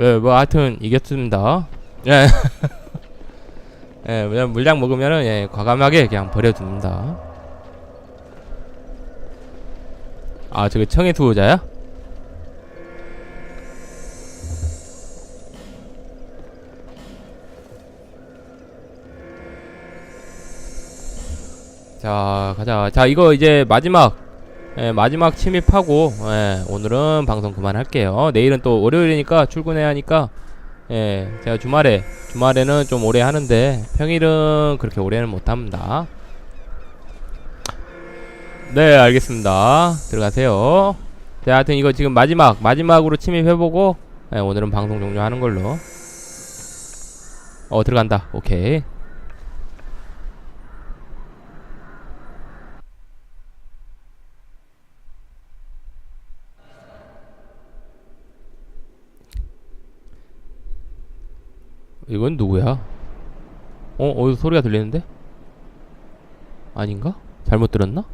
예, 뭐 하여튼 이겼습니다. 예. 예, 그냥 물량 먹으면은 예, 과감하게 그냥 버려둡니다. 아, 저기 청의 투호자야? 자, 가자. 자, 이거 이제 마지막 예, 마지막 침입하고 예, 오늘은 방송 그만할게요. 내일은 또 월요일이니까 출근해야 하니까 예, 제가 주말에 주말에는 좀 오래 하는데 평일은 그렇게 오래는 못 합니다. 네, 알겠습니다. 들어가세요. 자, 하여튼 이거 지금 마지막 마지막으로 침입해보고 예, 오늘은 방송 종료하는 걸로. 어, 들어간다. 오케이. 이건 누구야? 어? 어디서 소리가 들리는데? 아닌가? 잘못 들었나?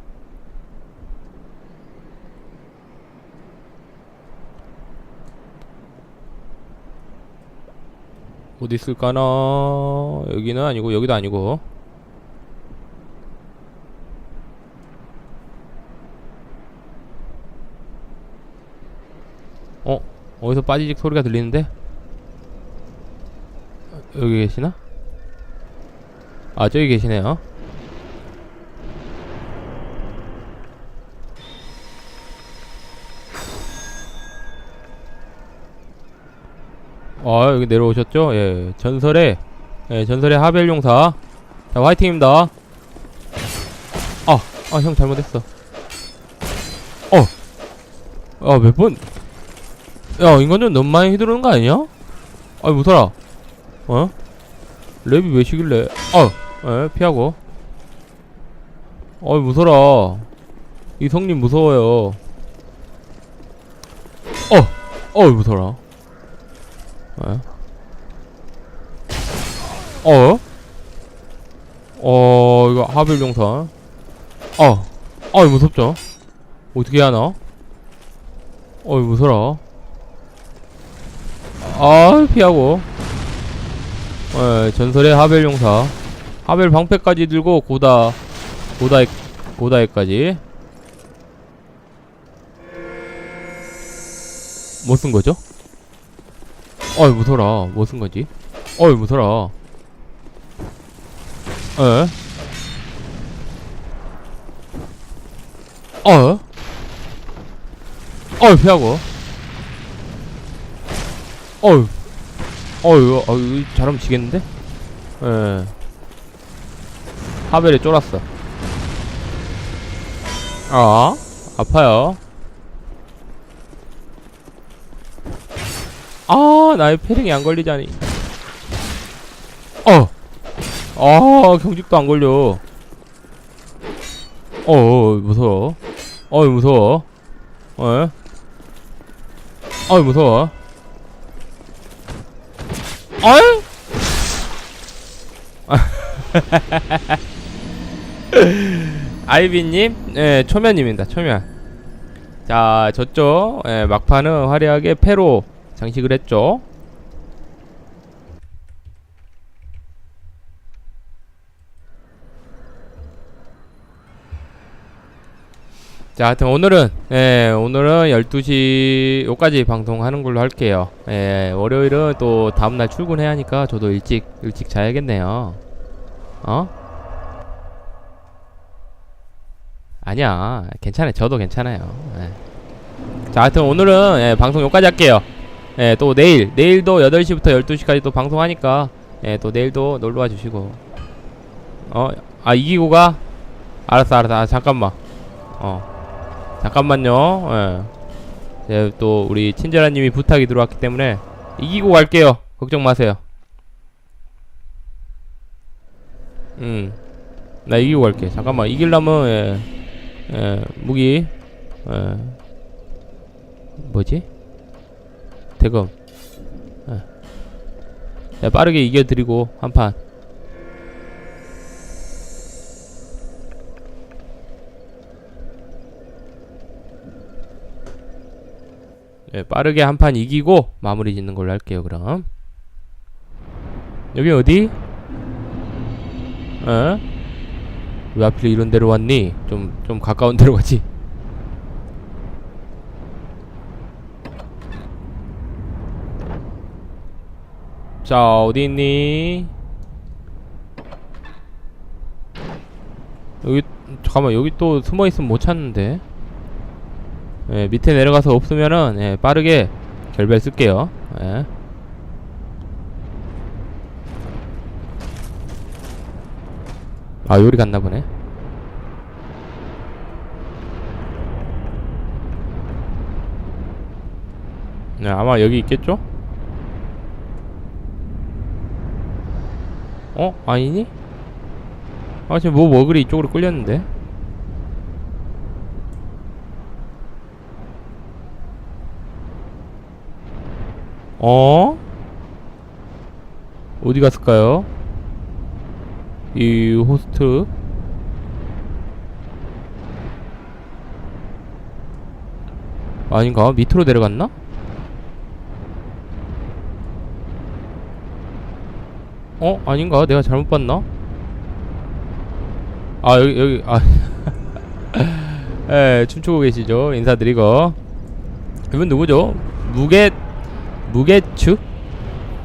어디 있을까나? 여기는 아니고 여기도 아니고 어? 어디서 빠지직 소리가 들리는데? 여기 계시나? 아 저기 계시네요 아 여기 내려오셨죠? 예 전설의 예 전설의 하벨 용사 자 화이팅입니다 아아 형 잘못했어 어아몇 번? 야 인간좀 너무 많이 휘두르는 거 아니야? 아이 무서라 어? 랩이 왜 시길래? 어, 에, 피하고. 어이, 무서라. 이 성님 무서워요. 어, 어이, 무서라. 에? 어? 어, 이거 하빌 용사. 어, 어이, 무섭죠? 어떻게 하나? 어이, 무서라. 아, 피하고. 예, 전설의 하벨 용사. 하벨 방패까지 들고 고다, 고다에, 고다에까지. 뭐 쓴 거죠? 어이, 무서라. 뭐 쓴 거지? 어이, 무서라. 에? 어? 어이, 피하고. 어이, 어 이거 어 이거 잘하면 지겠는데? 예. 하벨에 쫄았어. 아 아파요. 아 나의 패링이 안 걸리자니. 어. 아 경직도 안 걸려. 어 무서워. 어이 무서워. 어. 어이 무서워. 어이? 아이비님, 예, 초면님입니다. 초면. 자, 저쪽 예, 막판은 화려하게 패로 장식을 했죠. 자, 하여튼 오늘은 예, 오늘은 12시 요까지 방송하는 걸로 할게요. 예, 월요일은 또 다음 날 출근해야 하니까 저도 일찍 일찍 자야겠네요. 어? 아니야. 괜찮아요. 저도 괜찮아요. 예. 자, 하여튼 오늘은 예, 방송 요까지 할게요. 예, 또 내일 내일도 8시부터 12시까지 또 방송하니까 예, 또 내일도 놀러 와 주시고. 어? 아, 이기고 가? 알았어, 알았어. 아, 잠깐만. 어. 잠깐만요. 예. 예, 또 우리 친절한님이 부탁이 들어왔기 때문에 이기고 갈게요. 걱정 마세요. 음, 나 이기고 갈게. 잠깐만 이길라면 예, 예, 무기, 예, 뭐지? 대검. 예. 야, 빠르게 이겨드리고 한 판. 예, 빠르게 한 판 이기고 마무리 짓는 걸로 할게요 그럼 여기 어디? 에? 왜 하필 이런 데로 왔니? 좀, 좀 가까운 데로 가지 자 어디 있니? 여기 잠깐만 여기 또 숨어 있으면 못 찾는데. 예, 밑에 내려가서 없으면은 예, 빠르게 결별 쓸게요. 예. 아 요리 갔나 보네. 네, 아마 여기 있겠죠? 어? 아니니? 아 지금 뭐 먹으리 이쪽으로 끌렸는데 어? 어디 갔을까요? 이 호스트 아닌가? 밑으로 내려갔나? 어? 아닌가? 내가 잘못 봤나? 아 여기 여기 아 예, 춤추고 계시죠 인사드리고 이분 누구죠 무게 무게추?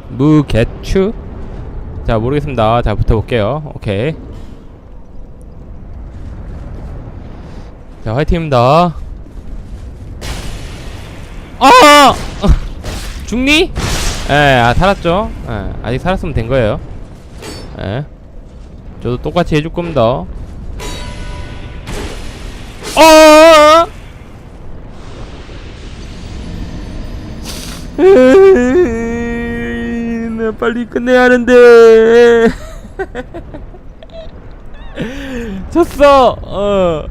무게추? 자 모르겠습니다. 자 붙어볼게요. 오케이. 자 화이팅입니다. 아! 죽니? 예 아, 살았죠? 예 아직 살았으면 된 거예요. 예. 저도 똑같이 해줄 겁니다. 어! 나 빨리 끝내야 하는데. 졌어. 어.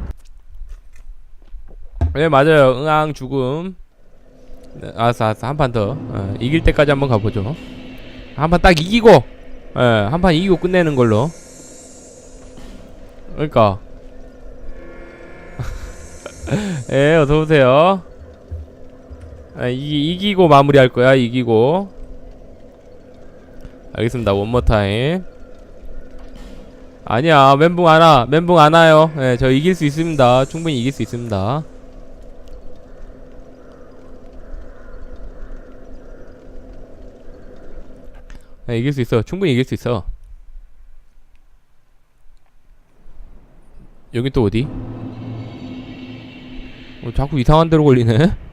네 맞아요. 응앙 죽음. 네, 알았어 알았어 한판 더. 어, 이길 때까지 한번 가보죠. 한 판 딱 이기고. 예, 한 판 이기고 끝내는 걸로. 그러니까. 예, 어서 오세요. 아, 이, 이기고 마무리할 거야. 이기고. 알겠습니다. 원모 타임. 아니야, 멘붕 안 와. 멘붕 안 와요. 예, 저 이길 수 있습니다. 충분히 이길 수 있습니다. 예, 이길 수 있어. 충분히 이길 수 있어. 여기 또 어디? 어, 자꾸 이상한 데로 걸리네?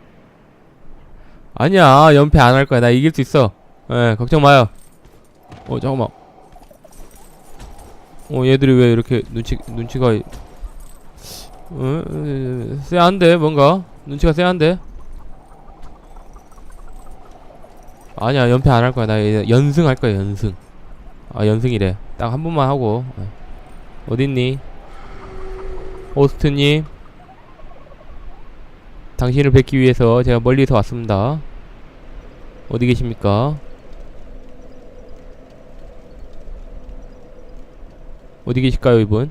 아니야, 연패 안 할 거야. 나 이길 수 있어. 예, 걱정 마요. 어, 잠깐만. 어, 얘들이 왜 이렇게 눈치, 눈치가, 어, 어, 쎄한데, 뭔가? 눈치가 쎄한데? 아니야, 연패 안 할 거야. 나 얘- 연승 할 거야, 연승. 아, 연승이래. 딱 한 번만 하고. 어. 어딨니? 호스트님. 당신을 뵙기 위해서 제가 멀리서 왔습니다. 어디 계십니까? 어디 계실까요, 이분?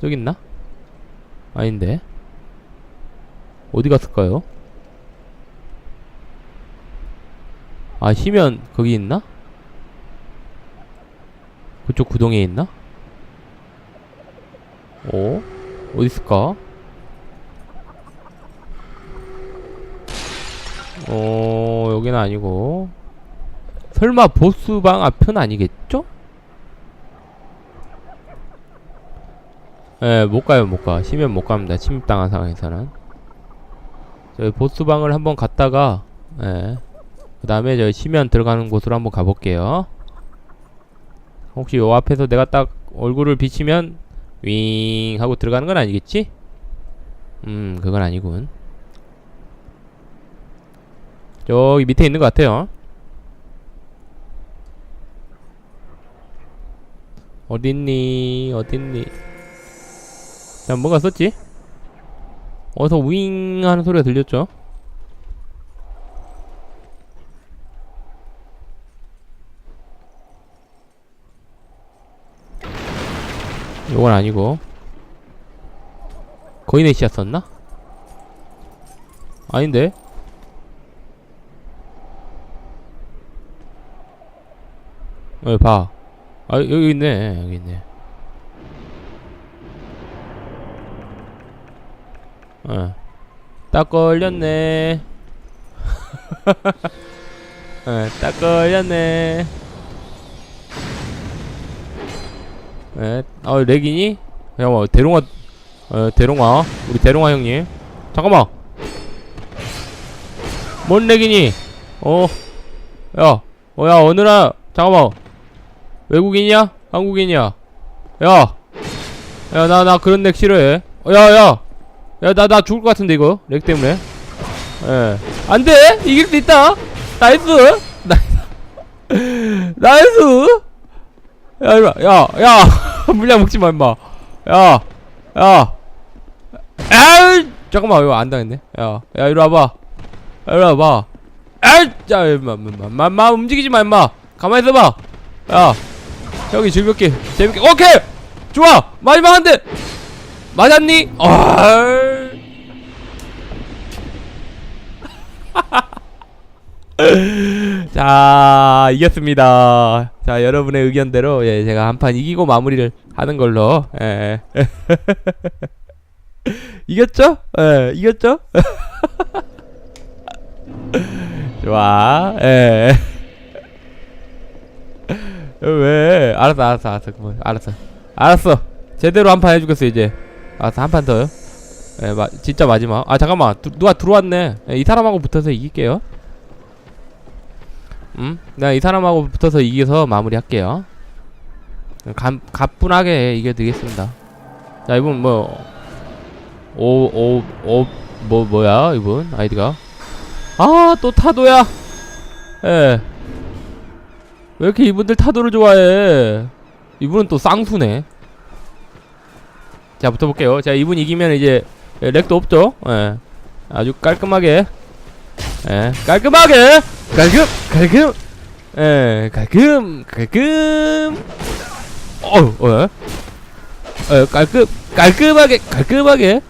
저기 있나? 아닌데. 어디 갔을까요? 아, 시면 거기 있나? 그쪽 구동에 있나? 어? 어디 있을까? 어, 여기는 아니고. 설마 보스방 앞은 아니겠죠? 예, 못 가요, 못 가. 시면 못 갑니다. 침입당한 상황에서는. 저희 보스방을 한번 갔다가, 예. 그 다음에 저 시면 들어가는 곳으로 한번 가볼게요. 혹시 요 앞에서 내가 딱 얼굴을 비치면 윙 하고 들어가는 건 아니겠지? 음 그건 아니군 저기 밑에 있는 것 같아요 어딨니 어딨니 자 뭔가 썼지? 어디서 윙 하는 소리가 들렸죠? 요건 아니고 거인의 씨였었나? 아닌데? 여기 봐. 아, 여기 있네. 여기 있네. 어. 딱 걸렸네. 어, 딱 걸렸네. 에, 어, 렉이니? 잠깐만, 대롱아, 어, 대롱아. 우리 대롱아 형님. 잠깐만. 뭔 렉이니? 어, 야, 어, 야, 어느나, 잠깐만. 외국인이야? 한국인이야? 야, 야, 나, 나 그런 렉 싫어해. 어, 야, 야, 야, 나, 나 죽을 것 같은데, 이거. 렉 때문에. 예. 안 돼! 이길 수 있다! 나이스! 나이스! 나이스! 야, 이리 와. 야, 야! 물량 먹지 마, 임마. 야, 야. 아이! 잠깐만, 이거 안 당했네. 야, 야, 이리 와봐. 야, 이리 와봐. 아이! 야, 임마, 임마, 임마, 움직이지 마, 임마. 가만히 있어봐. 야, 여기 즐겁게, 재밌게. 오케이! 좋아! 마지막 한 대! 맞았니? 아 자 이겼습니다. 자 여러분의 의견대로 예 제가 한 판 이기고 마무리를 하는 걸로 예. 이겼죠? 예 이겼죠? 좋아 예. 왜? 알았어 알았어 알았어 그만 알았어. 알았어. 제대로 한 판 해주겠어 이제. 알았어 한 판 더요. 예 마, 진짜 마지막. 아 잠깐만. 두, 누가 들어왔네. 예, 이 사람하고 붙어서 이길게요 음? 내가 이 사람하고 붙어서 이겨서 마무리할게요. 감, 가뿐하게 이겨드리겠습니다. 자, 이분 뭐, 오, 오, 오, 뭐, 뭐야, 이분? 아이디가. 아, 또 타도야! 예. 왜 이렇게 이분들 타도를 좋아해? 이분은 또 쌍수네. 자, 붙어볼게요. 자, 이분 이기면 이제, 예, 렉도 없죠? 예. 아주 깔끔하게. 예, 깔끔하게! 깔끔! 예, 깔끔! 깔끔! 어우, 어, 어, 깔끔! 깔끔하게! 깔끔하게!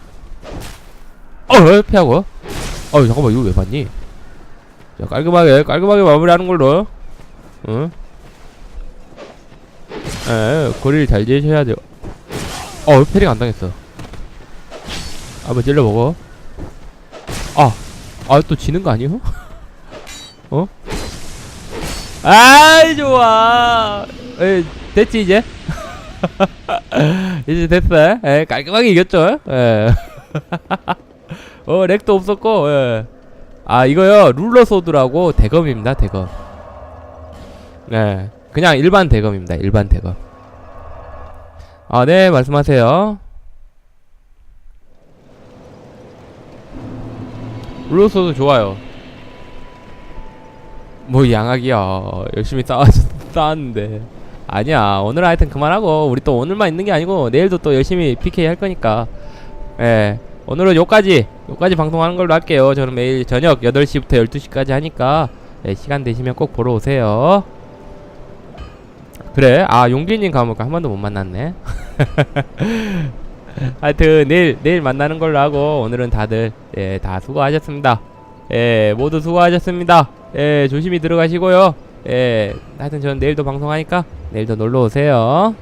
어, 피하고. 어, 잠깐만, 이거 왜 봤니? 자, 깔끔하게, 깔끔하게 마무리하는 걸로. 응? 예, 거리를 잘 지셔야 돼요. 어, 패링 안 당했어. 한번 찔러 먹어. 아, 아, 또 지는 거 아니에요? 어? 아이 좋아. 에 됐지 이제. 이제 됐어. 에 깔끔하게 이겼죠. 에. 어 렉도 없었고. 예. 아 이거요 룰러 소드라고 대검입니다 대검. 네 그냥 일반 대검입니다 일반 대검. 아 네 말씀하세요. 룰러 소드 좋아요. 뭐 양악이야. 열심히 싸 싸웠는데. 아니야. 오늘 하여튼 그만하고. 우리 또 오늘만 있는 게 아니고 내일도 또 열심히 PK 할 거니까. 예. 오늘은 요까지. 요까지 방송하는 걸로 할게요. 저는 매일 저녁 8시부터 12시까지 하니까. 예, 시간 되시면 꼭 보러 오세요. 그래? 아 용기님 가볼까 한 번도 못 만났네. 하여튼 내일 내일 만나는 걸로 하고 오늘은 다들 예 다 수고하셨습니다. 예 모두 수고하셨습니다 예, 조심히 들어가시고요. 예, 하여튼 저는 내일도 방송하니까 내일도 놀러 오세요.